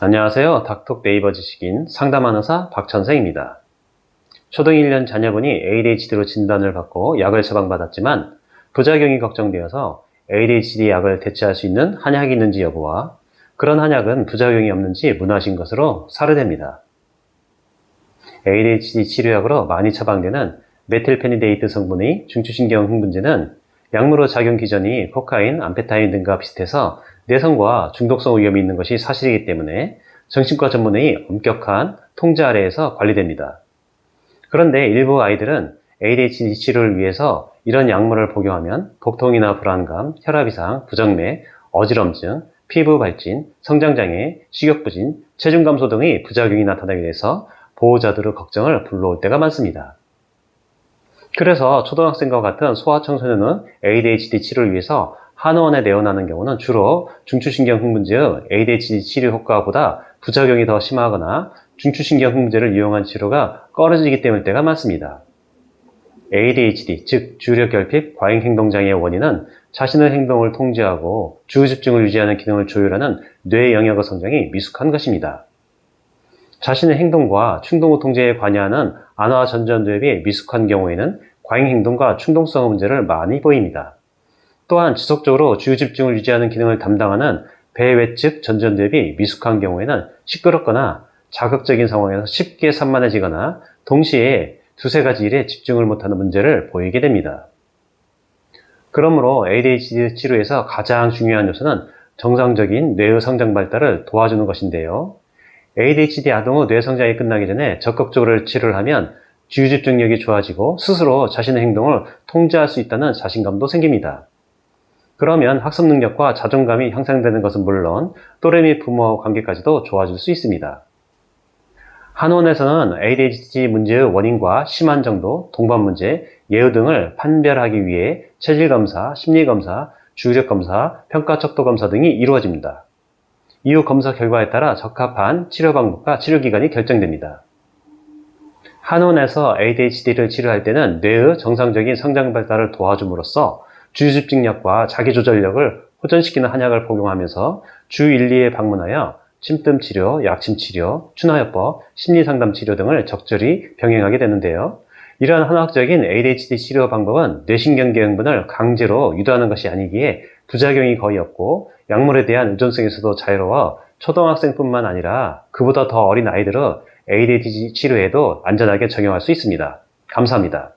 안녕하세요. 닥톡 네이버 지식인 상담한 의사 박천생입니다. 초등 1년 자녀분이 ADHD로 진단을 받고 약을 처방받았지만 부작용이 걱정되어서 ADHD 약을 대체할 수 있는 한약이 있는지 여부와 그런 한약은 부작용이 없는지 문의하신 것으로 사례됩니다. ADHD 치료약으로 많이 처방되는 메틸페니데이트 성분의 중추신경 흥분제는 약물의 작용 기전이 코카인, 암페타인 등과 비슷해서 내성과 중독성 위험이 있는 것이 사실이기 때문에 정신과 전문의 엄격한 통제 아래에서 관리됩니다. 그런데 일부 아이들은 ADHD 치료를 위해서 이런 약물을 복용하면 복통이나 불안감, 혈압 이상, 부정맥, 어지럼증, 피부 발진, 성장장애, 식욕부진, 체중 감소 등의 부작용이 나타나게 돼서 보호자들의 걱정을 불러올 때가 많습니다. 그래서 초등학생과 같은 소아청소년은 ADHD 치료를 위해서 한의원에 내원하는 경우는 주로 중추신경 흥분제의 ADHD 치료 효과보다 부작용이 더 심하거나 중추신경 흥분제를 이용한 치료가 꺼려지기 때문일 때가 많습니다. ADHD, 즉 주력 결핍 과잉 행동 장애의 원인은 자신의 행동을 통제하고 주의 집중을 유지하는 기능을 조율하는 뇌 영역의 성장이 미숙한 것입니다. 자신의 행동과 충동의 통제에 관여하는 안화 전전두엽이 미숙한 경우에는 과잉 행동과 충동성 문제를 많이 보입니다. 또한 지속적으로 주의집중을 유지하는 기능을 담당하는 배외측 전전두엽이 미숙한 경우에는 시끄럽거나 자극적인 상황에서 쉽게 산만해지거나 동시에 두세 가지 일에 집중을 못하는 문제를 보이게 됩니다. 그러므로 ADHD 치료에서 가장 중요한 요소는 정상적인 뇌의 성장 발달을 도와주는 것인데요. ADHD 아동의 뇌 성장이 끝나기 전에 적극적으로 치료를 하면 주의집중력이 좋아지고 스스로 자신의 행동을 통제할 수 있다는 자신감도 생깁니다. 그러면 학습 능력과 자존감이 향상되는 것은 물론 또래 및 부모와 관계까지도 좋아질 수 있습니다. 한원에서는 ADHD 문제의 원인과 심한 정도, 동반 문제, 예후 등을 판별하기 위해 체질검사, 심리검사, 주의력검사, 평가척도검사 등이 이루어집니다. 이후 검사 결과에 따라 적합한 치료 방법과 치료 기간이 결정됩니다. 한원에서 ADHD를 치료할 때는 뇌의 정상적인 성장 발달을 도와줌으로써 주의집중력과 자기조절력을 호전시키는 한약을 복용하면서 주 1, 2에 방문하여 침뜸 치료, 약침 치료, 추나요법, 심리상담 치료 등을 적절히 병행하게 되는데요. 이러한 한학적인 ADHD 치료 방법은 뇌신경계 흥분을 강제로 유도하는 것이 아니기에 부작용이 거의 없고 약물에 대한 의존성에서도 자유로워 초등학생뿐만 아니라 그보다 더 어린 아이들의 ADHD 치료에도 안전하게 적용할 수 있습니다. 감사합니다.